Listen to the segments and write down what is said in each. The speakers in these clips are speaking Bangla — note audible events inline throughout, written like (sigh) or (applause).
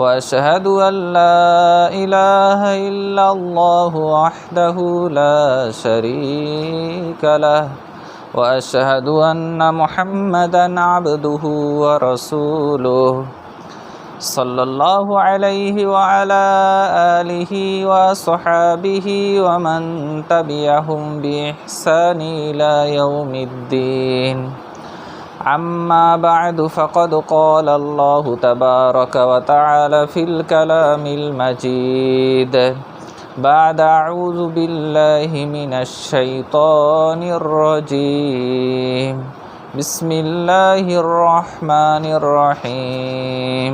وأشهد أن لا إله إلا الله وحده لا شريك له وأشهد أن محمدا عبده ورسوله صلى الله عليه وعلى آله وصحابه ومن تبعهم بإحسان إلى يوم الدين. أما بعد فقد قال الله تبارك وتعالى في الكلام المجيد بعد أعوذ بالله من الشيطان الرجيم بسم الله الرحمن الرحيم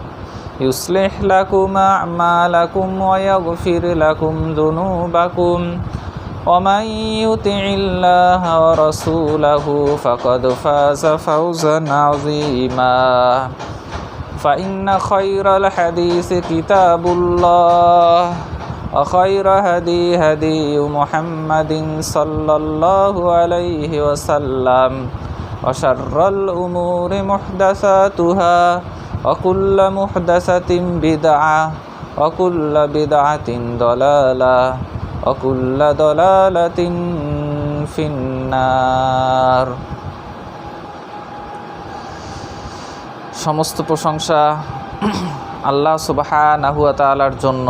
يصلح لكم أعمالكم ويغفر لكم ذنوبكم ومن يطع الله ورسوله فقد فاز فوزا عظيما فإن خير الحديث كتاب الله وخير هدي هدي محمد صلى الله عليه وسلم وشر الأمور محدثاتها অকুল্ল মুহদাসাতিম বিদআ, অকুল্ল বিদআতিন দলালা, অকুল্ল দলালাতিন ফিন্নার। সমস্ত প্রশংসা আল্লাহ সুবাহা নাহুয়া তালার জন্য।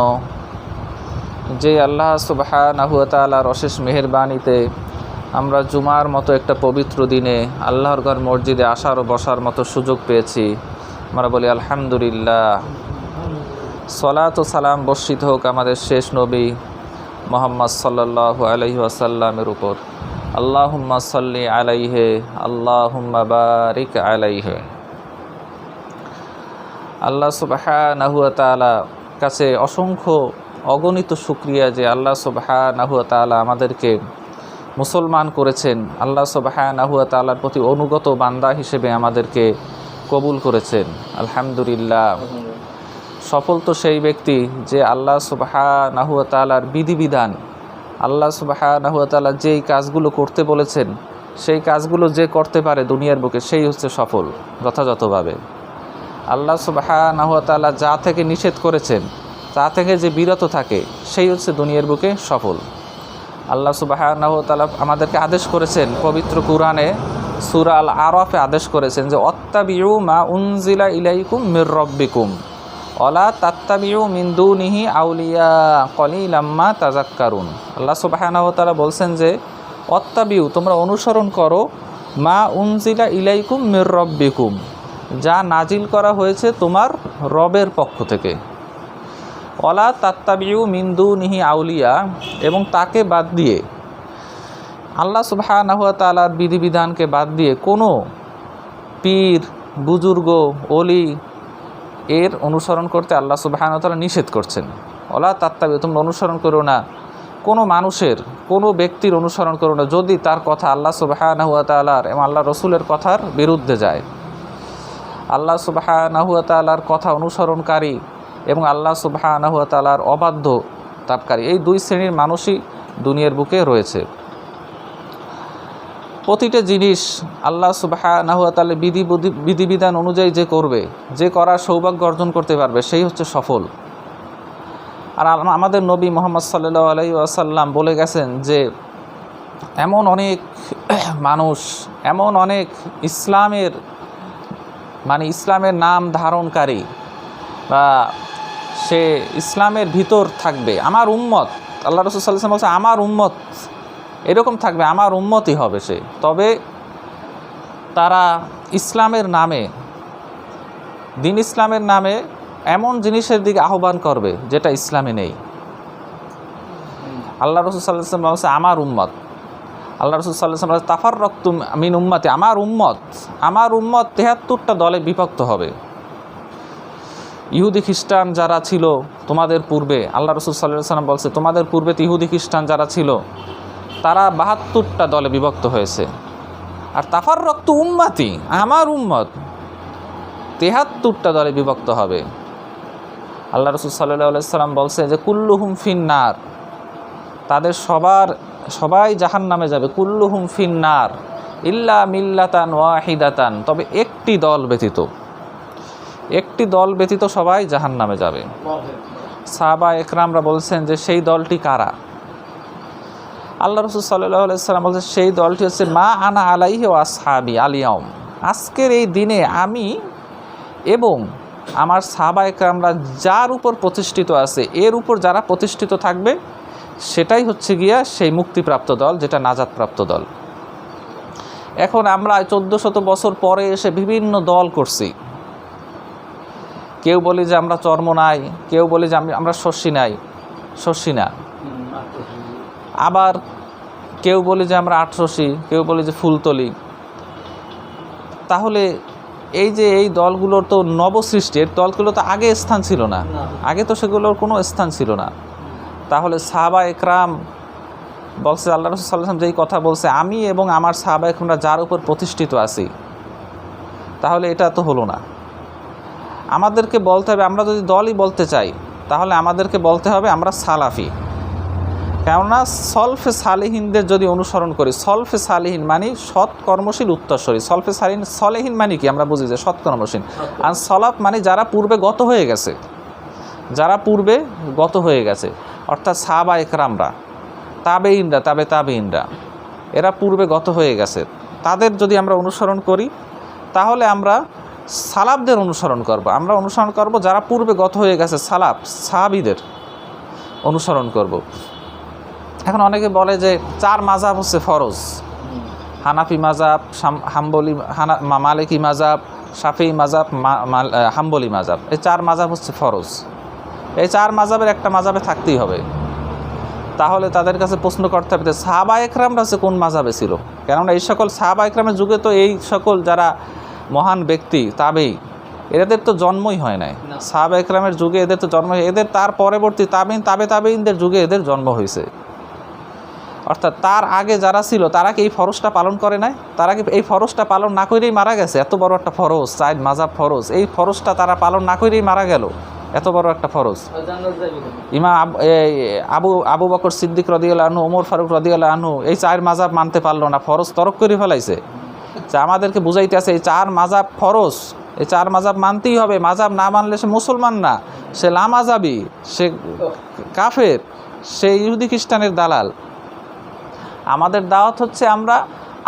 যে আল্লাহ সুবাহা নাহুয়া তালার অশেষ মেহরবানিতে আমরা জুমার মতো একটা পবিত্র দিনে আল্লাহর ঘর মসজিদে আসার ও বসার মতো সুযোগ পেয়েছি। আমরা বলি, আলহামদুলিল্লাহ। সলাত ও সালাম বর্ষিত হোক আমাদের শেষ নবী মোহাম্মদ সাল্লাহ আলহি আসাল্লামের উপর। আল্লাহুম্মা সাল্লি আলাইহে, আল্লাহুম্মা বারিক আলাইহে। আল্লাহ সুবাহা কাছে অসংখ্য অগণিত শুক্রিয়া যে আল্লাহ সুবাহা আমাদেরকে মুসলমান করেছেন। আল্লাহ সুবাহা প্রতি অনুগত বান্দা হিসেবে আমাদেরকে কবুল করেছেন। আলহামদুলিল্লাহ। সফল তো সেই ব্যক্তি যে আল্লাহ সুবাহা নাহুয়া তালার বিধিবিধান, আল্লাহ সুবাহা নাহুয়া তালা যেই কাজগুলো করতে বলেছেন, সেই কাজগুলো যে করতে পারে দুনিয়ার বুকে, সেই হচ্ছে সফল, যথাযথভাবে। আল্লাহ সুবাহা নাহুয়া তালা যা থেকে নিষেধ করেছেন, তা থেকে যে বিরত থাকে, সেই হচ্ছে দুনিয়ার বুকে সফল। আল্লাহ সুবাহা নাহুয়া তালা আমাদেরকে আদেশ করেছেন পবিত্র কুরআনে সুরা আল আরফে আদেশ করেছেন যে, অত্তাবিউ মা উনজিলা ইলাইকুম মির রব্বিকুম, অলা তাত্তাবিউ মিন্দু নিহি আউলিয়া কলিলাম্মা তাজাক্কারুন আল্লাহ সুবাহা নাহুয়া তালা বলছেন যে, অত্তাবিউ, তোমরা অনুসরণ করো, মা উনজিলা ইলাইকুম মির রব্বিকুম, যা নাজিল করা হয়েছে তোমার রবের পক্ষ থেকে। অলা তাত্তাবিউ মিন্দু নিহি আউলিয়া, এবং তাকে বাদ দিয়ে আল্লাহ সুবাহানাহুয়া তালার বিধিবিধানকে বাদ দিয়ে কোনো পীর, বুজুর্গ অলি এর অনুসরণ করতে আল্লাহ সুবাহান তালা নিষেধ করছেন। অলা তাত্তাবি তোমরা অনুসরণ করো না। কোনো মানুষের, কোনো ব্যক্তির অনুসরণ করো না যদি তার কথা আল্লাহ সুবাহানাহুয়া তালার এবং আল্লাহ রসুলের কথার বিরুদ্ধে যায়। আল্লাহ সুবাহানাহুয়া তালার কথা অনুসরণকারী এবং আল্লাহ সুবাহানাহুয়া তালার অবাধ্য তাপকারী এই দুই শ্রেণির মানুষই দুনিয়ার বুকে রয়েছে। প্রতিটা জিনিস আল্লাহ সুবাহ বিধি বিধিবিধান অনুযায়ী যে করবে, যে করার সৌভাগ্য অর্জন করতে পারবে, সেই হচ্ছে সফল। আর আমাদের নবী মোহাম্মদ সাল্লাহ আলাই আসাল্লাম বলে গেছেন যে, এমন অনেক (clears throat) মানুষ, এমন অনেক ইসলামের মানে ইসলামের নাম ধারণকারী, বা সে ইসলামের ভিতর থাকবে, আমার উম্মত, আল্লাহ রসুল সাল্লাম বলছে, আমার উম্মত এরকম থাকবে, আমার উন্মতি হবে সে। তবে তারা ইসলামের নামে, দিন ইসলামের নামে এমন জিনিসের দিকে আহ্বান করবে যেটা ইসলামে নেই। আল্লাহ রসুল সাল্লাম বলছে, আমার উম্মত। আল্লাহ রসুল সাল্লাম তাফার রক্ত মিন উম্মতে। আমার উম্মত। আমার উম্মত তেহাত্তরটা দলে বিভক্ত হবে। ইহুদি খ্রিস্টান যারা ছিল তোমাদের পূর্বে, আল্লাহ রসুল সাল্লাহ সাল্লাম বলছে, তোমাদের পূর্বে ইহুদি খ্রিস্টান যারা ছিল তারা বাহাত্তরটা দলে বিভক্ত হয়েছে। আর তাফার রক্ত উম্মাতি, আমার উম্মত, তেহাত্তরটা দলে বিভক্ত হবে। আল্লাহ রসুল সাল্লাহ সাল্লাম বলছে যে কুল্লু কুল্লুহুম ফিন্নার, তাদের সবার, সবাই জাহান নামে যাবে। কুল্লুহুম ফিন্নার, ইল্লা মিল্লাতান ওয়াহিদাতান, তবে একটি দল ব্যতীত, একটি দল ব্যতীত সবাই জাহান নামে যাবে। সাহাবা একরামরা বলছেন যে, সেই দলটি কারা? আল্লাহ রসুল সাল্লাহ সাল্লাম বলছে, সেই দলটি হচ্ছে মা আনা আলাইহি ও আসহাবি আলিয়ম আজকের এই দিনে আমি এবং আমার সাহাবা একরামরা যার উপর প্রতিষ্ঠিত আছে, এর উপর যারা প্রতিষ্ঠিত থাকবে, সেটাই হচ্ছে গিয়া সেই মুক্তিপ্রাপ্ত দল, যেটা নাজাদপ্রাপ্ত দল। এখন আমরা চোদ্দ শত বছর পরে এসে বিভিন্ন দল করছি। কেউ বলি যে আমরা চর্ম নাই, কেউ বলি যে আমি, আমরা শস্যি নাই শস্যি না। আবার কেউ বলি যে আমরা আটশোশি কেউ বলি যে ফুলতলি। তাহলে এই যে এই দলগুলোর তো নবসৃষ্টি এর দলগুলো তো আগে স্থান ছিল না। আগে তো সেগুলোর কোনো স্থান ছিল না। তাহলে সাহাবা একরাম বলছে আল্লাহ রসুল সাল্লাম যেই কথা বলছে আমি এবং আমার সাহাবা একরামরা যার উপর প্রতিষ্ঠিত আছি তাহলে এটা তো হলো না। আমাদেরকে বলতে হবে আমরা যদি দলই বলতে চাই তাহলে আমাদেরকে বলতে হবে আমরা সালাফি। কেননা সলফে সালেহিনদের যদি অনুসরণ করি, সলফে সালেহিন মানে সৎ কর্মশীল উত্তরস্বরী সলফে সালিন সলেহীন মানে কি? আমরা বুঝি যে সৎ কর্মশীল আর সলাফ মানে যারা পূর্বে গত হয়ে গেছে। যারা পূর্বে গত হয়ে গেছে। অর্থাৎ সাহাবা একরামরা তাবে ইনরা তাবে তাবে ইনরা এরা পূর্বে গত হয়ে গেছে। তাদের যদি আমরা অনুসরণ করি, তাহলে আমরা সালাবদের অনুসরণ করব। আমরা অনুসরণ করব যারা পূর্বে গত হয়ে গেছে, সালাব, সাহাবিদের অনুসরণ করব। এখন অনেকে বলে যে চার মাজাব হচ্ছে ফরজ। হানাফি মাজাব হাম্বলি হানা মালিকি মাজাব শাফি মাজাব হাম্বলি মাজাব। এই চার মাজাব হচ্ছে ফরজ। এই চার মাজাবের একটা মাজাবে থাকতেই হবে। তাহলে তাদের কাছে প্রশ্ন করতে হবে যে সাহাবা একরামরা হচ্ছে কোন মাজাবে ছিল? কেননা এই সকল সাহাবা একরামের যুগে তো এই সকল যারা মহান ব্যক্তি তাবেই এদের তো জন্মই হয় নাই। সাহাবা একরামের যুগে এদের তো জন্ম এদের তার পরবর্তী তাবিন তাবে তাবেইনদের যুগে এদের জন্ম হয়েছে। অর্থাৎ তার আগে যারা ছিল, তারা কি এই ফরজটা পালন করে নাই? তারা কি এই ফরজটা পালন না করেই মারা গেছে? এত বড় একটা ফরজ, চাইদ মাজাব ফরজ। এই ফরজটা তারা পালন না করেই মারা গেল। এত বড় একটা ফরজ? ইমা আবু আবু বকর সিদ্দিক রদিয়াল আনু ওমর ফারুক রদিয়াল আনু এই চার মাজাব মানতে পারল না, ফরজ তরক করে ফেলাইছে। যে আমাদেরকে বুঝাইতে আছে, এই চার মাজাব ফরজ। এই চার মাজাব মানতেই হবে। মাজাব না মানলে সে মুসলমান না, সে লামাজাবি, সে কাফের, সে ইহুদি খ্রিস্টানের দালাল। আমাদের দাওয়াত হচ্ছে আমরা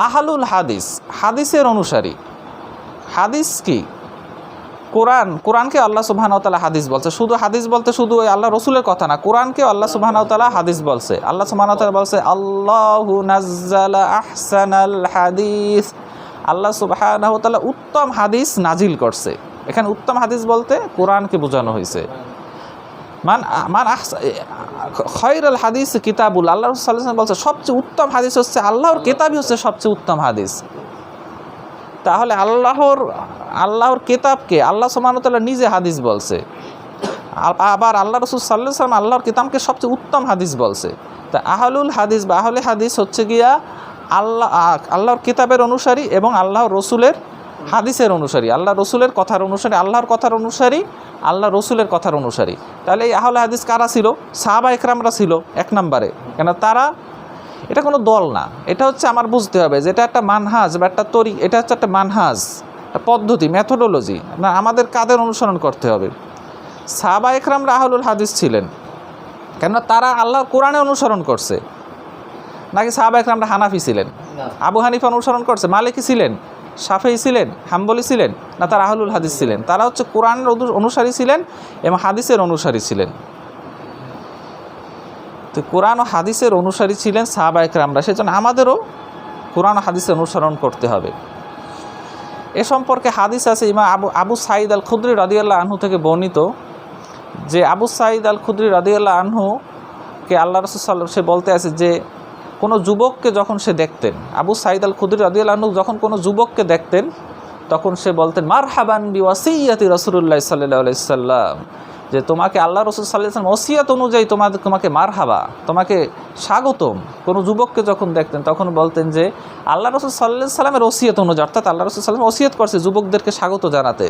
আহালুল হাদিস, হাদিসের অনুসারী। হাদিস কি? কোরআন, কোরআনকে আল্লাহ সুবাহানতালা হাদিস বলছে। শুধু হাদিস বলতে শুধু ওই আল্লাহ রসুলের কথা না কোরআনকে আল্লাহ সুবাহানতালা হাদিস বলছে। আল্লাহ সুবাহানতালা বলছে, আল্লাহ নাজ্জালা আহসানাল হাদিস। আল্লাহ সুবাহানতালা উত্তম হাদিস নাজিল করছে। এখানে উত্তম হাদিস বলতে কোরআনকে বোঝানো হয়েছে। মান মান খৈরুল হাদিস কিতাবুল, আল্লাহ সাল্লাম বলছে, সবচেয়ে উত্তম হাদিস হচ্ছে আল্লাহর কিতাবই হচ্ছে সবচেয়ে উত্তম হাদিস। তাহলে আল্লাহর আল্লাহর কেতাবকে আল্লাহ সুমানতাল্লাহ নিজে হাদিস বলছে। আবার আল্লাহ রসুল সাল্লাহ সাল্লাম আল্লাহর কিতাবকে সবচেয়ে উত্তম হাদিস বলছে। তা আহলুল হাদিস বা আহলে হাদিস হচ্ছে গিয়া আল্লাহ আল্লাহর কিতাবের অনুসারী এবং আল্লাহর রসুলের হাদিসের অনুসারী আল্লাহ রসুলের কথার অনুসারী আল্লাহর কথার অনুসারী আল্লাহ রসুলের কথার অনুসারী। তাহলে এই আহলে হাদিস কারা ছিল? সাহাবা একরামরা ছিল এক নম্বরে। কেন তারা এটা কোনো দল না। এটা হচ্ছে আমার বুঝতে হবে যে এটা একটা মানহাজ বা একটা তরি এটা হচ্ছে একটা মানহাজ পদ্ধতি মেথোডোলজি আমাদের কাদের অনুসরণ করতে হবে? সাহাবা একরাম রাহুল হাদিস ছিলেন। কেননা তারা আল্লাহর কোরআনে অনুসরণ করছে? নাকি সাহাবা একরামরা হানাফি ছিলেন? আবু হানিফা অনুসরণ করছে? মালিকি ছিলেন? সাফেই ছিলেন, হাম্বলি ছিলেন না তারা আহলুল হাদিস ছিলেন? তারা হচ্ছে কোরআনের অনুসারী ছিলেন এবং হাদিসের অনুসারী ছিলেন। তো কোরআন ও হাদিসের অনুসারী ছিলেন সাহাবা একরামরা সেজন্য আমাদেরও কোরআন হাদিসের অনুসরণ করতে হবে। এ সম্পর্কে হাদিস আছে ইমা আবু আবু সাঈদ আল খুদ্রি রাদিয়াল্লাহ আনহু থেকে বর্ণিত যে আবু সাঈদ আল খুদ্রি রাদিয়াল্লাহ আনহুকে আল্লাহ রসুল সে বলতে আছে যে কোনো যুবককে যখন সে দেখতেন, আবু সাইদ আল খুদির রাদিয়াল্লাহ আনহু যখন কোনো যুবককে দেখতেন, তখন সে বলতেন মার হাবান বি ওয়াসিয়াতি রসুল্লাহ সাল্লাহ সাল্লাম, যে তোমাকে আল্লাহ রসুল সাল্লাম ওসিয়াত অনুযায়ী তোমাদের, তোমাকে মার হাবা তোমাকে স্বাগতম। কোনো যুবককে যখন দেখতেন, তখন বলতেন যে, আল্লাহ রসুল সাল্লাহ সাল্লামের ওসিয়ত অনুযায়ী, অর্থাৎ আল্লাহ রসুল সাল্লাম ওসিয়ত করছে যুবকদেরকে স্বাগত জানাতে।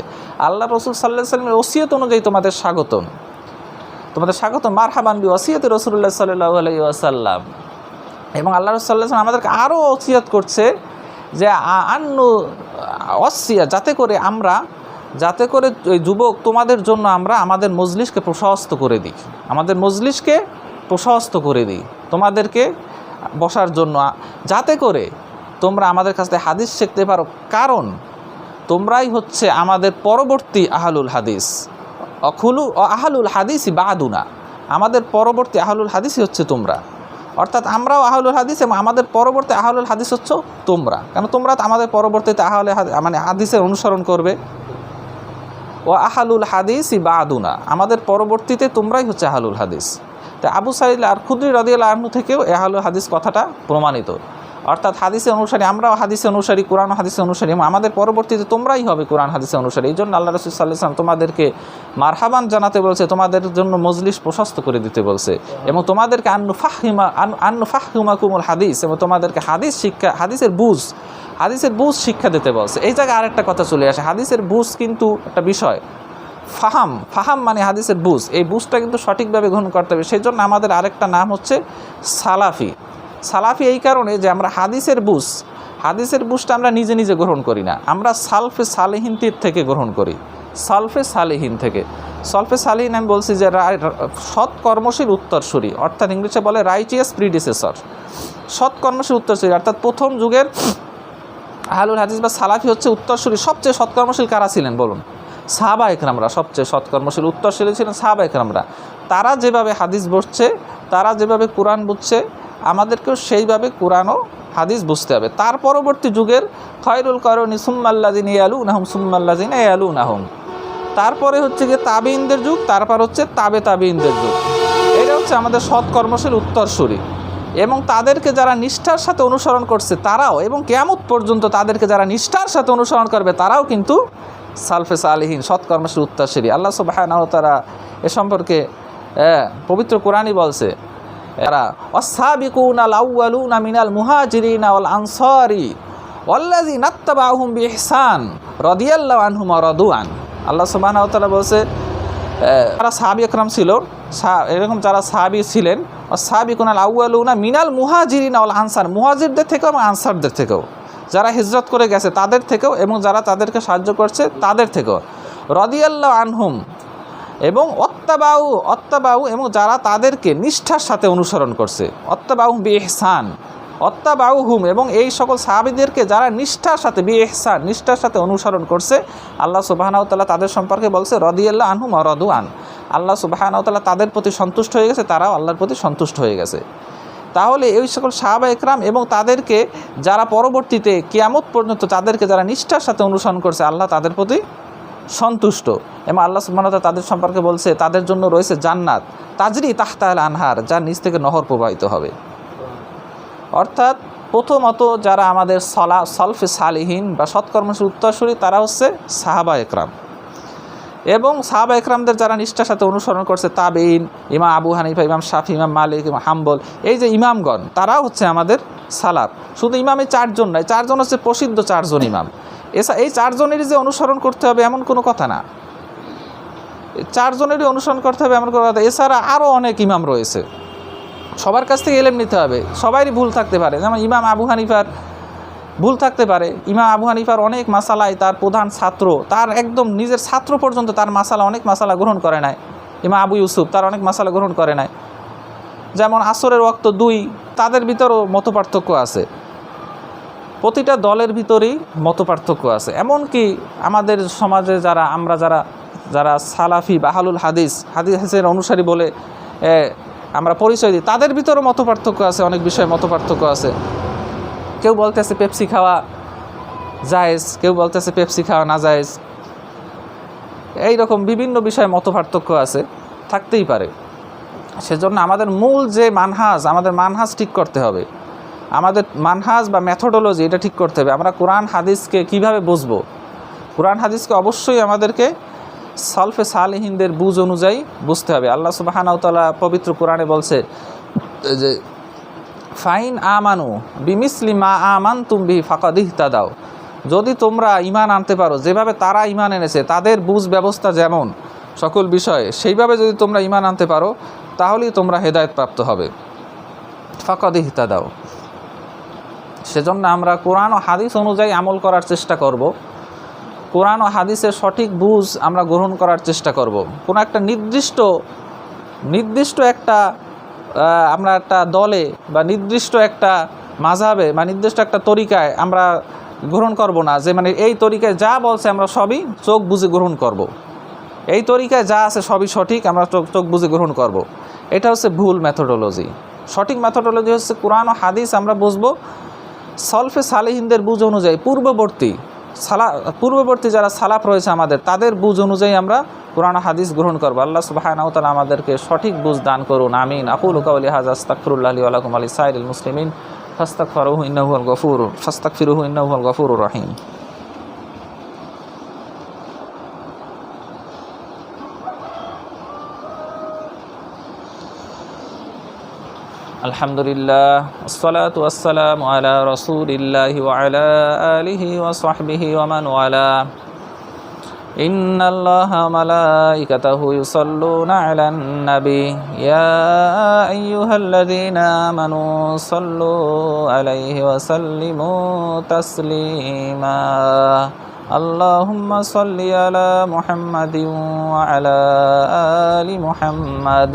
আল্লাহ রসুল সাল্লাহ সাল্লামের ওসিয়ত অনুযায়ী তোমাদের স্বাগতম। তোমাদের স্বাগত মার হাবান বি ওসিয়ত রসুল্লাহ সাল্লাহ আলাই আসাল্লাম এবং আল্লাহ রসুল্লাহ আমাদেরকে আরও ওসিয়ত করছে যে আন্নু, অসিয়া, যাতে করে আমরা, যাতে করে যুবক তোমাদের জন্য আমরা আমাদের মজলিসকে প্রশস্ত করে দিই। আমাদের মজলিসকে প্রশস্ত করে দিই তোমাদেরকে বসার জন্য। যাতে করে তোমরা আমাদের কাছ থেকে হাদিস শিখতে পারো। কারণ তোমরাই হচ্ছে আমাদের পরবর্তী আহালুল হাদিস। অখুলু আহালুল হাদিসই বাহাদুনা আমাদের পরবর্তী আহালুল হাদিসই হচ্ছে তোমরা। অর্থাৎ আমরাও আহলুল হাদিস এবং আমাদের পরবর্তী আহলুল হাদিস হচ্ছে তোমরা। কেন তোমরা তো আমাদের পরবর্তীতে আহলে মানে হাদিসের অনুসরণ করবে। ও আহালুল হাদিস ই বাদুনা। আমাদের পরবর্তীতে তোমরাই হচ্ছে আহালুল হাদিস। তো আবু সাইদ আর খুদ্রি রদিয়াল আহনু থেকেও এ আহলুল হাদিস কথাটা প্রমাণিত। অর্থাৎ হাদিসে অনুসারী, আমরাও হাদিসে অনুসারী, কোরআন হাদিসে অনুসারী। আমাদের পরবর্তীতে তোমরাই হবে কোরআন, হাদিসে অনুসারী। এই জন্য আল্লাহ রসুল সাল্লাহ সাল্লাম তোমাদেরকে মারহাবান জানাতে বলছে, তোমাদের জন্য মজলিস প্রশস্ত করে দিতে বলছে। এবং তোমাদেরকে আন্নু ফাহিমা আন- আন্নু ফাহিমা কুমুল হাদিস এবং তোমাদেরকে হাদিস শিক্ষা, হাদিসের বুঝ হাদিসের বুঝ শিক্ষা দিতে বলছে। এই জায়গায় আরেকটা কথা চলে আসে। হাদিসের বুঝ কিন্তু একটা বিষয়। ফাহাম ফাহাম মানে হাদিসের বুঝ। এই বুঝটা কিন্তু সঠিকভাবে গ্রহণ করতে হবে। সেই জন্য আমাদের আরেকটা নাম হচ্ছে সালাফি। সালাফি এই কারণে যে আমরা হাদিসের বুঝ, হাদিসের বুঝটা আমরা নিজে নিজে গ্রহণ করি না। আমরা সালফে সালেহিনটির থেকে গ্রহণ করি। সালফে সালেহীন থেকে। সলফে সালেহীন আমি বলছি যে সৎ কর্মশীল উত্তরসূরি, অর্থাৎ ইংলিশে বলে রাইটিয়াস প্রিডিসেসর সৎ কর্মশীল উত্তরসূরি, অর্থাৎ প্রথম যুগের আহলুল হাদিস বা সালাফি হচ্ছে উত্তরসূরি। সবচেয়ে সৎকর্মশীল কারা ছিলেন বলুন? সাহাবা একরামরা সবচেয়ে সৎকর্মশীল উত্তরশীল ছিলেন সাহাবা একরামরা। তারা যেভাবে হাদিস বসছে তারা যেভাবে কোরআন বুঝছে আমাদেরকেও সেইভাবে কোরআন ও হাদিস বুঝতে হবে। তার পরবর্তী যুগের খয়রুল করণী সুম্মাল্লাদিন ইয়ালু নাহম সুম্মাল্লাদিন ইয়ালু নাহম তারপরে হচ্ছে গিয়ে তাবিনদের যুগ, তারপর হচ্ছে তাবে তাবিনদের যুগ। এটা হচ্ছে আমাদের সৎকর্মশীল উত্তরসূরি। এবং তাদেরকে যারা নিষ্ঠার সাথে অনুসরণ করছে, তারাও এবং কেয়ামত পর্যন্ত তাদেরকে যারা নিষ্ঠার সাথে অনুসরণ করবে, তারাও কিন্তু সালফে সালিহীন সৎকর্মশীল উত্তরসূরি। আল্লাহ সুবাহ তারা এ সম্পর্কে পবিত্র কোরআনই বলছে এরা অসাবিকুন আল আউয়ালুনা মিনাল মুহাজিরিনা ওয়াল আনসারি ওয়াল্লাযী নাত্তাবাহুম বিইহসান রাদিয়াল্লাহু আনহুম ওয়া রাদুআন আল্লাহ সুবহানাহু ওয়া তাআলা বলছে যারা সাহাবি একরাম ছিল এরকম যারা সাহাবি ছিলেন সাহাবি কোনাল আউয়ালুনা মিনাল মুহাজিরিনা ওয়াল আনসার, মুহাজিরদের থেকেও এবং আনসারদের থেকেও। যারা হিজরত করে গেছে তাদের থেকেও এবং যারা তাদেরকে সাহায্য করছে তাদের থেকেও। রদিয়াল্লাহ আনহুম এবং অত্তাবাউ অত্তাবাউ এবং যারা তাদেরকে নিষ্ঠার সাথে অনুসরণ করছে। অত্তাবাউ বি এহসান অত্তাবাউ হুম এবং এই সকল সাহাবিদেরকে যারা নিষ্ঠার সাথে বি এহসান নিষ্ঠার সাথে অনুসরণ করছে, আল্লাহ সুবাহানাউতাল্লাহ তাদের সম্পর্কে বলছে, রদিয়াল্লাহ আনহুম রদু আন। আল্লাহ সুবাহানাউতাল্লাহ তাদের প্রতি সন্তুষ্ট হয়ে গেছে, তারাও আল্লাহর প্রতি সন্তুষ্ট হয়ে গেছে। তাহলে এই সকল সাহাবা একরাম এবং তাদেরকে যারা পরবর্তীতে কিয়ামত পর্যন্ত তাদেরকে যারা নিষ্ঠার সাথে অনুসরণ করছে, আল্লাহ তাদের প্রতি সন্তুষ্ট। এবং আল্লাহ সুবহানাহু তাদের সম্পর্কে বলছে, তাদের জন্য রয়েছে জান্নাত। তাজরি তাহতাল আনহার যার নিচ থেকে নহর প্রবাহিত হবে। অর্থাৎ প্রথমত যারা আমাদের সলা, সলফে সালিহীন বা সৎকর্মশীল উত্তরসূরি, তারা হচ্ছে সাহাবা একরাম। এবং সাহাবা একরামদের যারা নিষ্ঠার সাথে অনুসরণ করছে তাবেইন ইমাম আবু হানিফা, ইমাম শাফি, ইমাম মালিক, ইমাম হাম্বল, এই যে ইমামগণ, তারাও হচ্ছে আমাদের সালাফ শুধু ইমামে চারজন নয়, চারজন হচ্ছে প্রসিদ্ধ চারজন ইমাম। এসা এই চারজনেরই যে অনুসরণ করতে হবে এমন কোনো কথা না। চারজনেরই অনুসরণ করতে হবে এমন কোনো কথা। এছাড়া আরও অনেক ইমাম রয়েছে। সবার কাছ থেকে এলেম নিতে হবে। সবারই ভুল থাকতে পারে। যেমন ইমাম আবু হানিফার ভুল থাকতে পারে। ইমাম আবু হানিফার অনেক মাসালায় তার প্রধান ছাত্র, তার একদম নিজের ছাত্র পর্যন্ত তার মাসালা অনেক মাসালা গ্রহণ করে নাই। ইমাম আবু ইউসুফ তার অনেক মাসালা গ্রহণ করে নাই। যেমন আসরের ওক্ত দুই, তাদের ভিতরও মত পার্থক্য আছে। প্রতিটা দলের ভিতরেই মত পার্থক্য আছে। এমনকি আমাদের সমাজে যারা, আমরা যারা যারা সালাফি বাহালুল হাদিস, হাদিসের অনুসারী বলে আমরা পরিচয় দিই, তাদের ভিতরেও মত পার্থক্য আছে, অনেক বিষয়ে মত পার্থক্য আছে। কেউ বলতেছে পেপসি খাওয়া জায়েজ, কেউ বলতেছে পেপসি খাওয়া না জায়েজ। এই রকম বিভিন্ন বিষয়ে মত পার্থক্য আছে, থাকতেই পারে। সেজন্য আমাদের মূল যে মানহাজ, আমাদের মানহাজ ঠিক করতে হবে। আমাদের মানহাজ বা মেথোডোলজি এটা ঠিক করতে হবে। আমরা কোরআন, হাদিসকে কীভাবে বুঝব? কোরআন, হাদিসকে অবশ্যই আমাদেরকে সালফে সালহিনদের বুঝ অনুযায়ী বুঝতে হবে। আল্লাহ সুবাহানাউতালা পবিত্র কোরআনে বলছে যে, ফাইন আমানু বিমিসলি মা আমান তুমি ফাঁকাদিহ দাও যদি তোমরা ইমান আনতে পারো, যেভাবে তারা ইমান এনেছে, তাদের বুঝ ব্যবস্থা যেমন সকল বিষয়ে, সেইভাবে যদি তোমরা ইমান আনতে পারো, তাহলেই তোমরা হেদায়ত প্রাপ্ত হবে। ফাঁকাদিহ দাও সেজন্য আমরা কোরআন ও হাদিস অনুযায়ী আমল করার চেষ্টা করব। কোরআন ও হাদিসের সঠিক বুঝ আমরা গ্রহণ করার চেষ্টা করব। কোনো একটা নির্দিষ্ট নির্দিষ্ট একটা আমরা একটা দলে বা নির্দিষ্ট একটা মাঝাবে বা নির্দিষ্ট একটা তরিকায় আমরা গ্রহণ করব না। যে মানে এই তরিকায় যা বলছে আমরা সবই চোখ বুঝে গ্রহণ করব। এই তরিকায় যা আছে সবই সঠিক আমরা চোখ চোখ বুঝে গ্রহণ করব। এটা হচ্ছে ভুল মেথোডোলজি সঠিক মেথোডোলজি হচ্ছে কোরআন ও হাদিস আমরা বুঝব। সলফে সালেহিনদের বুঝ অনুযায়ী পূর্ববর্তী সালা, পূর্ববর্তী যারা সালাফ রয়েছে আমাদের, তাদের বুঝ অনুযায়ী আমরা কোরআন হাদিস গ্রহণ করব। আল্লাহ সুবাহানাউতালা আমাদেরকে সঠিক বুঝ দান করুন। আমিন। আকুল কাউলি হাজ আস্তাকফিরুল্লাহ আলী আলাকুম আলী সাইল মুসলিমিন। ফাস্তাক ফরুহ ইন্নাহুল গফুর ফাস্তাক ফিরুহ ইন্নাহুল গফুর রহিম আলহামদুলিল্লাহ আসসালাতু আসসালামু আলা রাসূলিল্লাহি ওয়া আলা আলিহি ওয়া সাহবিহি ওয়া মান ওয়ালা إن الله وملائكته يصلون على النبي يا أيها الذين آمنوا صلوا عليه وسلموا تسليما اللهم صل على محمد وعلى آل محمد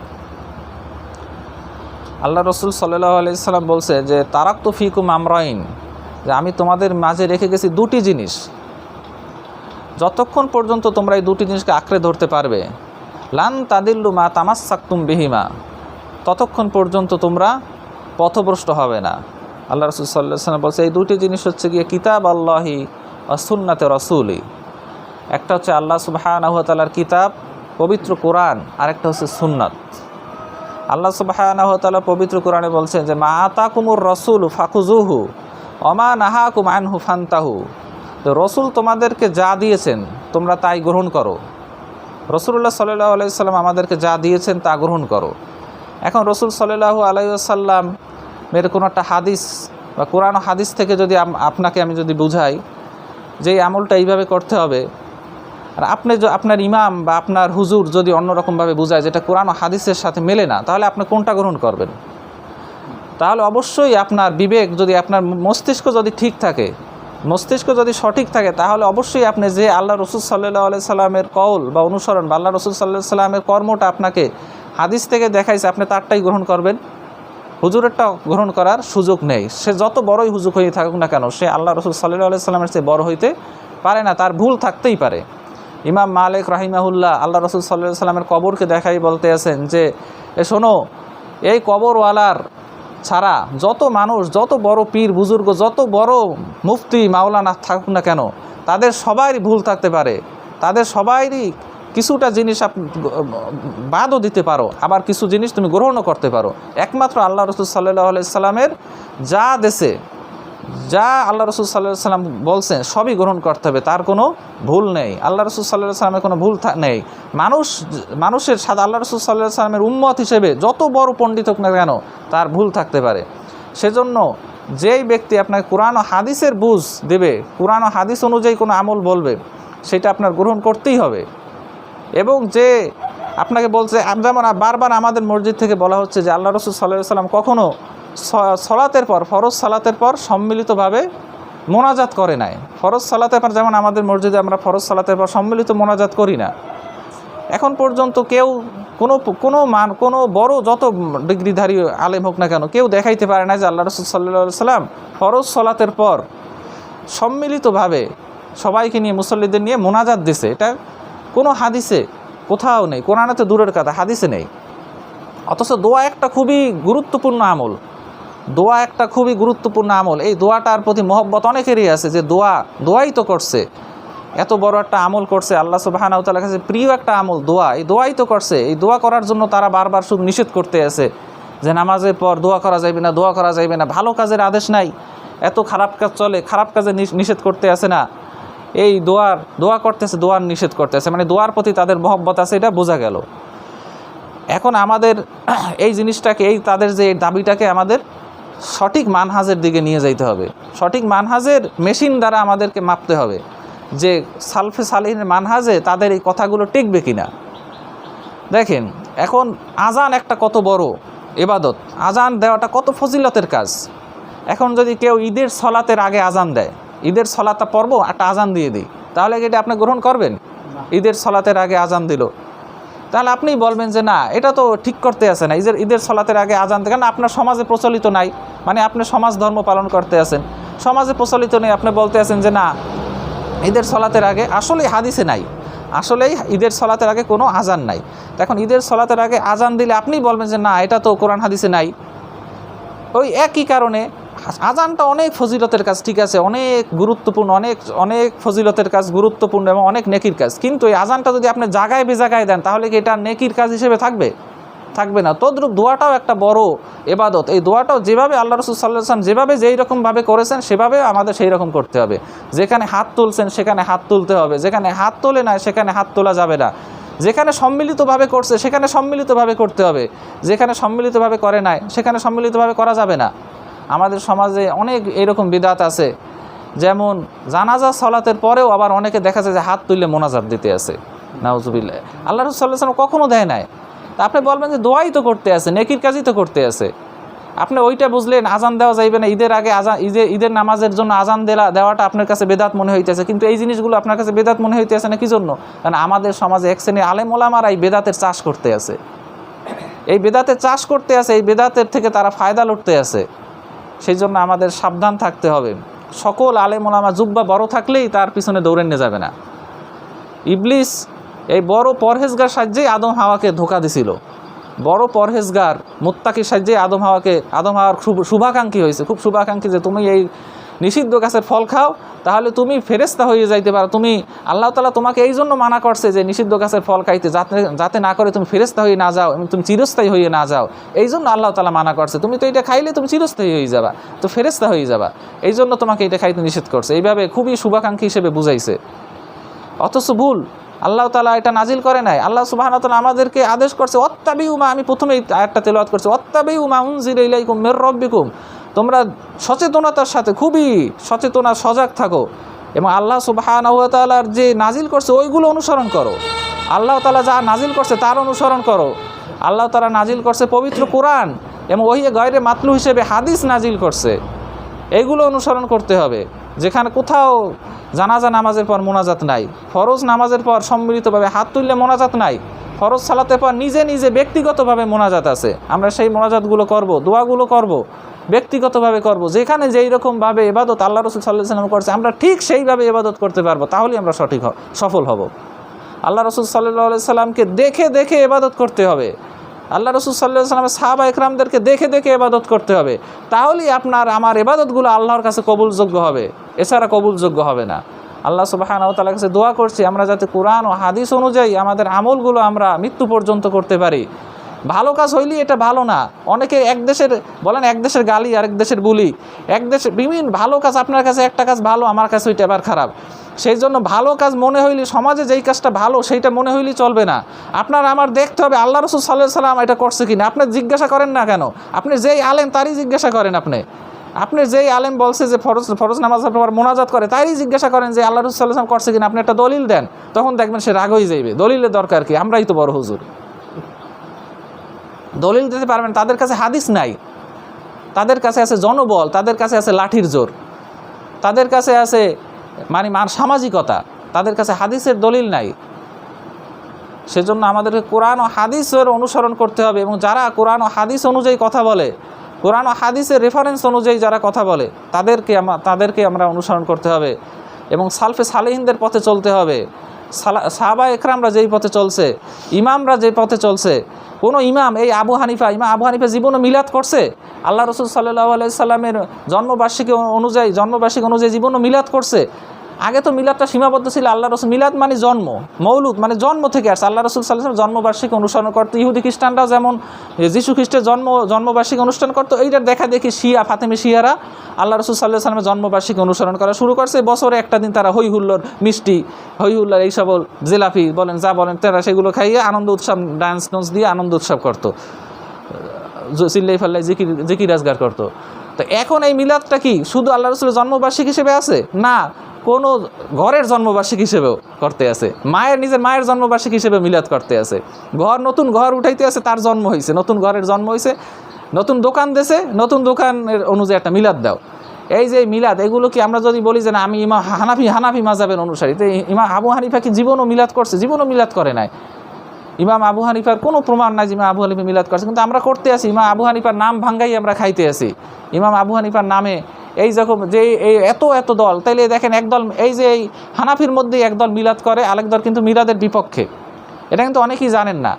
আল্লাহ রসুল সাল্লাহ আলাইসাল্লাম বলছে যে তারাক তো ফিকুম আমরাইন যে আমি তোমাদের মাঝে রেখে গেছি দুটি জিনিস। যতক্ষণ পর্যন্ত তোমরা এই দুটি জিনিসকে আঁকড়ে ধরতে পারবে, লান তাদিল্লু মা তামাস তামাসাক্তুম বিহিমা, ততক্ষণ পর্যন্ত তোমরা পথভ্রষ্ট হবে না। আল্লাহ রসুল সাল্লাম বলছে, এই দুটি জিনিস হচ্ছে গিয়ে কিতাব আল্লাহি অসুন্নাতে রসুলি। একটা হচ্ছে আল্লাহ সুবাহানহতালার কিতাব, পবিত্র কোরআন, আরেকটা হচ্ছে সুন্নাত। আল্লাহ সুবাহানহতালা পবিত্র কোরআনে বলছেন যে, মা আতাকুমুর রসুল ফাকুজুহু অমা নাহাকুম আনহু ফান্তাহু। তো রসুল তোমাদেরকে যা দিয়েছেন, তোমরা তাই গ্রহণ করো। রসুল্লাহ সাল্লাহ আলাইসাল্লাম আমাদেরকে যা দিয়েছেন, তা গ্রহণ করো। এখন রসুল সাল্লাহ আলাইসাল্লাম মেয়ের কোনো একটা হাদিস বা কোরআন হাদিস থেকে যদি আপনাকে আমি যদি বুঝাই যে আমলটা এইভাবে করতে হবে আর আপনি আপনার ইমাম বা আপনার হুজুর যদি অন্যরকমভাবে বুঝায় যেটা কোরআন ও হাদিসের সাথে মেলে না, তাহলে আপনি কোনটা গ্রহণ করবেন? তাহলে অবশ্যই আপনার বিবেক যদি আপনার মস্তিষ্ক যদি ঠিক থাকে, মস্তিষ্ক যদি সঠিক থাকে, তাহলে অবশ্যই আপনি যে আল্লাহ রসুল সাল্লাহ আলাই সাল্লামের কৌল বা অনুসরণ বা আল্লাহ রসুল সাল্লাহ সাল্লামের কর্মটা আপনাকে হাদিস থেকে দেখাইছে, আপনি তারটাই গ্রহণ করবেন। হুজুরেরটা গ্রহণ করার সুযোগ নেই। সে যত বড়ই হুজুর হয়ে থাকুক না কেন, সে আল্লাহ রসুল সাল্লাহ আলাই সাল্লামের চেয়ে বড় হইতে পারে না, তার ভুল থাকতেই পারে। ইমাম মালিক রাহিমাহুল্লাহ, আল্লাহ রসুল সাল্লাহ সাল্লামের কবরকে দেখাই বলতে আছেন যে, এ শোনো, এই কবরওয়ালার ছাড়া যত মানুষ, যত বড় পীর, বুজুর্গ, যত বড় মুফতি, মাওলানা থাকুক না কেন, তাদের সবারই ভুল থাকতে পারে। তাদের সবারই কিছুটা জিনিস আপ, বাদও দিতে পারো, আবার কিছু জিনিস তুমি গ্রহণও করতে পারো। একমাত্র আল্লাহ রসুল সাল্লাহ আলাইসাল্লামের যা দেশে যা আল্লাহ রসুল সাল্লাহ সাল্লাম বলছেন, সবই গ্রহণ করতে হবে, তার কোনো ভুল নেই। আল্লাহ রসুল সাল্লাহ সাল্লামের কোনো ভুল নেই। মানুষ, মানুষের সাথে আল্লাহ রসুল সাল্লাহ সাল্লামের উম্মত হিসেবে যত বড় পণ্ডিত হোক না কেন, তার ভুল থাকতে পারে। সেজন্য যেই ব্যক্তি আপনাকে কোরআন ও হাদিসের বুঝ দেবে, কোরআন ও হাদিস অনুযায়ী কোনো আমল বলবে, সেটা আপনার গ্রহণ করতেই হবে। এবং যে আপনাকে বলছে, যেমন বারবার আমাদের মসজিদ থেকে বলা হচ্ছে যে আল্লাহ রসুল সাল্লাহ সাল্লাম কখনও সলাতের পর, ফরজ সালাতের পর সম্মিলিতভাবে মোনাজাত করে নাই। ফরজ সালাতের পর যেমন আমাদের মসজিদে আমরা ফরজ সালাতের পর সম্মিলিত মোনাজাত করি না। এখন পর্যন্ত কেউ কোনো কোনো মান, কোনো বড় যত ডিগ্রিধারী আলেম হোক না কেন, কেউ দেখাইতে পারে না যে আল্লাহ রসুল সাল্লাহ সাল্লাম ফরজ সলাতের পর সম্মিলিতভাবে সবাইকে নিয়ে, মুসল্লিদের নিয়ে মোনাজাত দিছে। এটা কোনো হাদিসে কোথাও নেই। কোরআনে তো দূরের কথা, হাদিসে নেই। অথচ দোয়া একটা খুবই গুরুত্বপূর্ণ আমল। দোয়া একটা খুবই গুরুত্বপূর্ণ আমল। এই দোয়াটার প্রতি মহব্বত অনেকেরই আছে যে দোয়া দোয়াই তো করছে। এত বড় একটা আমল করছে আল্লাহ সুবাহানাউতালার কাছে, প্রিয় একটা আমল, দোয়া, এই দোয়াই তো করছে। এই দোয়া করার জন্য তারা বারবার শুধু নিষেধ করতে আছে যে নামাজের পর দোয়া করা যাবে না, দোয়া করা যাবে না। ভালো কাজের আদেশ নাই। এত খারাপ কাজ চলে, খারাপ কাজে নিষেধ করতে আছে না। এই দোয়ার, দোয়া করতেছে, দোয়ার নিষেধ করতেছে। মানে দোয়ার প্রতি তাদের মহব্বত আছে, এটা বোঝা গেল। এখন আমাদের এই জিনিসটাকে, এই তাদের যে দাবিটাকে আমাদের সঠিক মানহাজের দিকে নিয়ে যাইতে হবে। সঠিক মানহাজের মেশিন দ্বারা আমাদেরকে মাপতে হবে যে সালফে সালিনের মানহাজে তাদের এই কথাগুলো টিকবে কি না দেখেন এখন আজান একটা কত বড় এবাদত আজান দেওয়াটা কত ফজিলতের কাজ। এখন যদি কেউ ঈদের সলাতের আগে আজান দেয় ঈদের সলাতা পর্ব একটা আজান দিয়ে দিই তাহলে কি এটা আপনি গ্রহণ করবেন? ঈদের সলাতের আগে আজান দিল। তাহলে আপনিই বলবেন যে না, এটা তো ঠিক করতে আছে না। ঈদের ঈদের সলাতের আগে আজান কারণ আপনার সমাজে প্রচলিত নাই। মানে আপনি সমাজ ধর্ম পালন করতে আছেন। সমাজে প্রচলিত নেই। আপনি বলতে আছেন যে না, ঈদের সলাতের আগে আসলেই হাদিসে নাই। আসলেই ঈদের সলাতের আগে কোনো আজান নাই। এখন ঈদের সলাতের আগে আজান দিলে আপনিই বলবেন যে না, এটা তো কোরআন হাদিসে নাই। ওই একই কারণে আজানটা অনেক ফজিলতের কাজ, ঠিক আছে, অনেক গুরুত্বপূর্ণ, অনেক অনেক ফজিলতের কাজ, গুরুত্বপূর্ণ এবং অনেক নেকির কাজ। কিন্তু এই আজানটা যদি আপনি জায়গায় বেজাগায় দেন, তাহলে কি এটা নেকির কাজ হিসেবে থাকবে? থাকবে না। তদ্রুপ দোয়াটাও একটা বড় এবাদত। এই দোয়াটাও যেভাবে আল্লাহ রসুল সাল্লাহ সাল্লাম যেভাবে যেই রকমভাবে করেছেন, সেভাবে আমাদের সেই রকম করতে হবে। যেখানে হাত তুলছেন, সেখানে হাত তুলতে হবে। যেখানে হাত তোলে না সেখানে হাত তোলা যাবে না। যেখানে সম্মিলিতভাবে করছে, সেখানে সম্মিলিতভাবে করতে হবে। যেখানে সম্মিলিতভাবে করে নাই, সেখানে সম্মিলিতভাবে করা যাবে না। আমাদের সমাজে অনেক এরকম বিদাত আছে। যেমন জানাজা, সলাতের পরেও আবার অনেকে দেখা যায় যে হাত তুললে মোনাজাত দিতে আছে নাউজুবিল্লাহ। আল্লাহ রসুল্লাহ কখনো দেয় নাই। তা আপনি বলবেন যে দোয়াই তো করতে আছে নেকির কাজই তো করতে আছে আপনি ওইটা বুঝলেন, আজান দেওয়া যাইবে না, ঈদের আগে আজান, ঈদের ঈদের নামাজের জন্য আজান দেলা, দেওয়াটা আপনার কাছে বেদাত মনে হইতেছে। কিন্তু এই জিনিসগুলো আপনার কাছে বেদাত মনে হইতেছে না কি জন্য কারণ আমাদের সমাজে এক শ্রেণির আলেম ওলামারা এই বেদাতের চাষ করতে আছে এই বেদাতের চাষ করতে আছে এই বেদাতের থেকে তারা ফায়দা লুটতে আছে সেই জন্য আমাদের সাবধান থাকতে হবে। সকল আলেম ওলামা জুব্বা বড় থাকলেই তার পিছনে দৌড়ে নিয়ে যাবে না। ইবলিস এই বড় পরহেজগার সাহায্যেই আদম হাওয়াকে ধোকা দিছিল। বড় পরহেজগার মোত্তাকির সাহায্যেই আদম হাওয়াকে, আদম হাওয়ার শুভাকাঙ্ক্ষী হয়েছে। খুব শুভাকাঙ্ক্ষী যে তুমি এই নিষিদ্ধ গাছের ফল খাও, তাহলে তুমি ফেরেস্তা হয়ে যাইতে পারো। তুমি আল্লাহ তালা তোমাকে এই জন্য মানা করছে যে নিষিদ্ধ গাছের ফল খাইতে, যাতে যাতে না করে তুমি ফেরেস্তা হয়ে না যাও, এবং তুমি চিরস্থায়ী হয়ে না যাও। এই জন্য আল্লাহ তালা মানা করছে, তুমি তো এটা খাইলে তুমি চিরস্থায়ী হয়ে যাবা, তো ফেরেস্তা হয়ে যাবা। এই জন্য তোমাকে এটা খাইতে নিষেধ করছে। এইভাবে খুবই শুভাকাঙ্ক্ষী হিসেবে বুঝাইছে। অথচ ভুল, আল্লাহ তালা এটা নাজিল করে নাই। আল্লাহ সুবাহ আমাদেরকে আদেশ করছে অত্তাবি উমা আমি প্রথমেই একটা তেলাওয়াত করছি অত্যাবি উমা উনজির ইলাইকুম মের রব্বিকুম। তোমরা সচেতনতার সাথে খুবই সচেতনা সজাগ থাকো এবং আল্লাহ সুবাহ তালার যে নাজিল করছে ওইগুলো অনুসরণ করো। আল্লাহ তালা যা নাজিল করছে তার অনুসরণ করো। আল্লাহ তালা নাজিল করছে পবিত্র কোরআন এবং ওই গয়রে মাতলু হিসেবে হাদিস নাজিল করছে। এইগুলো অনুসরণ করতে হবে। যেখানে কোথাও জানাজা নামাজের পর মোনাজাত নাই, ফরজ নামাজের পর সম্মিলিতভাবে হাত তুললে মোনাজাত নাই, ফরজ সালাতের পর নিজে নিজে ব্যক্তিগতভাবে মোনাজাত আছে। আমরা সেই মোনাজাতগুলো করব, দোয়াগুলো করব। ব্যক্তিগতভাবে করব। যেখানে যেই রকমভাবে এবাদত আল্লাহ রসুল সাল্লাহ সাল্লাম করছে, আমরা ঠিক সেইভাবে এবাদত করতে পারব, তাহলেই আমরা সঠিক সফল হব। আল্লাহ রসুল সাল্লাহ সাল্লামকে দেখে দেখে এবাদত করতে হবে। আল্লাহ রসুল সাল্লাহ সাল্লামের সাহাবা একরামদেরকে দেখে দেখে এবাদত করতে হবে। তাহলেই আপনার, আমার এবাদতগুলো আল্লাহর কাছে কবুলযোগ্য হবে। এছাড়া কবুলযোগ্য হবে না। আল্লাহ সুবাহান তালার কাছে দোয়া করছি, আমরা যাতে কোরআন ও হাদিস অনুযায়ী আমাদের আমলগুলো আমরা মৃত্যু পর্যন্ত করতে পারি। ভালো কাজ হইলেই এটা ভালো না। অনেকে এক দেশের, বলেন এক দেশের গালি, আরেক দেশের বুলি। এক দেশের বিভিন্ন ভালো কাজ, আপনার কাছে একটা কাজ ভালো, আমার কাছে ওইটা আবার খারাপ। সেই জন্য ভালো কাজ মনে হইলে, সমাজে যেই কাজটা ভালো, সেইটা মনে হইলেই চলবে না। আপনার আমার দেখতে হবে, আল্লাহ রসুল সাল্লাহ সাল্লাম এটা করছে কিনা। আপনি জিজ্ঞাসা করেন না কেন? আপনি যেই আলেম, তারই জিজ্ঞাসা করেন আপনি। আপনি যেই আলেম বলছে যে ফরজ ফরজ নামাজ আপনার মোনাজাত করে, তারই জিজ্ঞাসা করেন যে আল্লাহ রসুল সাল্লাম করছে কিনা। আপনি একটা দলিল দেন, তখন দেখবেন সে রাগ হয়ে যাইবে। দলিলের দরকার কি? আমরাই তো বড় হুজুর। দলিল দিতে পারবেন, তাদের কাছে হাদিস নাই। তাদের কাছে আছে জনবল, তাদের কাছে আছে লাঠির জোর। তাদের কাছে আছে মানে মান সামাজিকতা, তাদের কাছে হাদিসের দলিল নাই। সেজন্য আমাদেরকে কোরআন ও হাদিসের অনুসরণ করতে হবে এবং যারা কোরআন ও হাদিস অনুযায়ী কথা বলে, কোরআন ও হাদিসের রেফারেন্স অনুযায়ী যারা কথা বলে, তাদেরকে আমা, তাদেরকে আমরা অনুসরণ করতে হবে এবং সালফে সালেহিনদের পথে চলতে হবে। সালা সাহাবা একরামরা যেই পথে চলছে, ইমামরা যে পথে চলছে কোনো ইমাম, এই আবু হানিফা, ইমাম আবু হানিফা জীবনও মিলাদ করছে? আল্লাহ রসুল সাল্লাহ আলাইসাল্লামের জন্মবার্ষিকী অনুযায়ী জন্মবার্ষিকী অনুযায়ী জীবনও মিলাদ করছে? আগে তো মিলাদটা সীমাবদ্ধ ছিল আল্লাহ রসুল। মিলাদ মানে জন্ম, মৌলুদ মানে জন্ম থেকে আসছে। আল্লাহ রসুল সাল্লাহ জন্মবার্ষিকী অনুসরণ করতো। ইহুদি খ্রিস্টানরাও যেমন যীশু খ্রিস্টের জন্ম, জন্মবার্ষিকী অনুষ্ঠান করতো, এইটার দেখা দেখি শিয়া, ফাতেমি শিয়ারা আল্লাহ রসুল সাল্লাহ সাল্লামের জন্মবার্ষিকী অনুসরণ করা শুরু করছে। বছরে একটা দিন তারা হই হুল্লোর মিষ্টি হই হুল্লোর এই সকল জেলাপি বলেন, যা বলেন, তারা সেগুলো খাইয়ে আনন্দ উৎসব ডান্স ডান্স দিয়ে আনন্দ উৎসব করতো। চিল্লাই ফাল্লাই জিকির জিকির রাজগার করতো। তো এখন এই মিলাদটা কি? শুধু আল্লাহ রসুলের জন্মবার্ষিক হিসেবে আছে? না কোনো ঘরের জন্মবার্ষিক হিসেবেও করতে আছে। মায়ের নিজের মায়ের জন্মবার্ষিক হিসেবে মিলাদ করতে আছে। ঘর, নতুন ঘর উঠাইতে আছে, তার জন্ম হয়েছে নতুন ঘরের জন্ম হয়েছে নতুন দোকান দেশে নতুন দোকানের অনুযায়ী একটা মিলাদ দাও। এই যে মিলাদ, এগুলো কি আমরা যদি বলি যে না, আমি ইমা হানাফি হানাফি মাজাবেন অনুসারী, তো ইমা আবু হানিফা কি জীবনও মিলাদ করছে? জীবনও মিলাদ করে নাই। ইমাম আবু হানিফার কোনো প্রমাণ নাই যে ইমাম আবু হানিফা মিলাদ করছে। কিন্তু আমরা করতে আসি ইমাম আবু হানিফার নাম ভাঙ্গাই আমরা খাইতে আসি ইমাম আবু হানিফার নামে এই যখন যে এই এত এত দল, তাইলে দেখেন একদল, এই যে এই হানাফির মধ্যে একদল মিলাদ করে, আরেক দল কিন্তু মিলাদের বিপক্ষে। এটা কিন্তু অনেকেই জানেন না।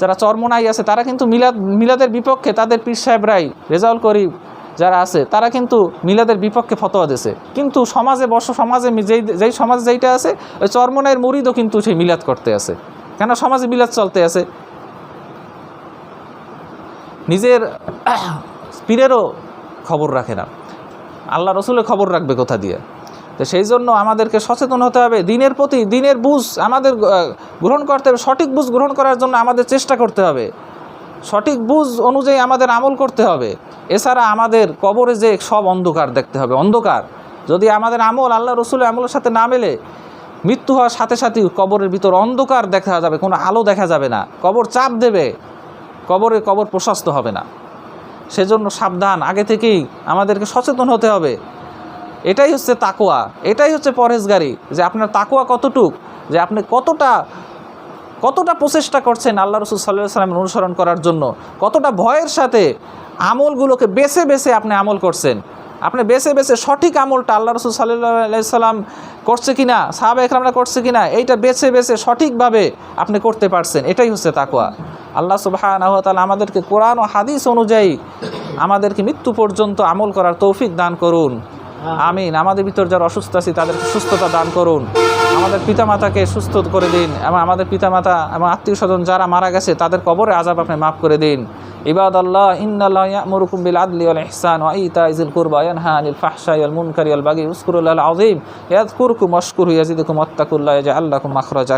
যারা চরমনাই আছে, তারা কিন্তু মিলাদ, মিলাদের বিপক্ষে তাদের পীর সাহেবরাই, রেজাউল করিম যারা আছে, তারা কিন্তু মিলাদের বিপক্ষে ফতোয়া দিয়েছে কিন্তু সমাজে বর্ষ সমাজে যেই যেই সমাজ যেইটা আছে, ওই চরমনাইয়ের মুরিদও কিন্তু সেই মিলাদ করতে আছে। কেন সমাজে মিলাদ চলতে আছে? নিজের পীরেরও খবর রাখে না। আল্লাহ রসুলের খবর রাখবে কোথা দিয়ে? তো সেই জন্য আমাদেরকে সচেতন হতে হবে, দিনের প্রতি দিনের বুঝ আমাদের গ্রহণ করতে হবে, সঠিক বুঝ গ্রহণ করার জন্য আমাদের চেষ্টা করতে হবে। সঠিক বুঝ অনুযায়ী আমাদের আমল করতে হবে। এছাড়া আমাদের কবরে যে সব অন্ধকার দেখতে হবে, অন্ধকার। যদি আমাদের আমল আল্লাহ রসুলের আমলের সাথে না মেলে মৃত্যু হওয়ার সাথে সাথে কবরের ভিতর অন্ধকার দেখা যাবে, কোনো আলো দেখা যাবে না। কবর চাপ দেবে, কবরে কবর প্রশস্ত হবে না। সেজন্য সাবধান, আগে থেকেই আমাদেরকে সচেতন হতে হবে। এটাই হচ্ছে তাকোয়া এটাই হচ্ছে পরহেজগারি, যে আপনার তাকোয়া কতটুক, যে আপনি কতটা কতটা প্রচেষ্টা করছেন আল্লাহ রসুল সাল্লাহ সাল্লামের অনুসরণ করার জন্য, কতটা ভয়ের সাথে আমলগুলোকে বেছে বেছে আপনি আমল করছেন। আপনি বেছে বেছে সঠিক আমলটা আল্লাহ রসুল সাল্লাহ সাল্লাম করছে কিনা, সাহাবা এখরামরা করছে কিনা, এইটা বেছে বেছে সঠিকভাবে আপনি করতে পারছেন। এটাই হচ্ছে তাকুয়া আল্লাহ সুবাহ আমাদেরকে কোরআন ও হাদিস অনুযায়ী আমাদেরকে মৃত্যু পর্যন্ত আমল করার তৌফিক দান করুন। আমিন। আমাদের ভিতর যারা অসুস্থ আছে, তাদেরকে সুস্থতা দান করুন। আমাদের পিতামাতাকে সুস্থ করে দিন এবং আমাদের পিতামাতা এবং আত্মীয় স্বজন যারা মারা গেছে, তাদের কবরে আজাব আপনি মাফ করে দিন। ইবাদ আল্লাহ ইন্নাল্লাহ ইয়ামুরুকুম বিল আদলি ওয়াল ইহসান ওয়া ইতাইজিল কুরবা ইয়ানহা আনিল ফাহশাই ওয়াল মুনকারি ওয়াল বাগি উযকুরুল্লাহল আযীম। ইয়াযকুরুকুম ওয়াশকুরু ইয়াজিদুকুম ওয়াত্তাকুল্লাহ, ইয়াজআল লাকুম মাখরাজা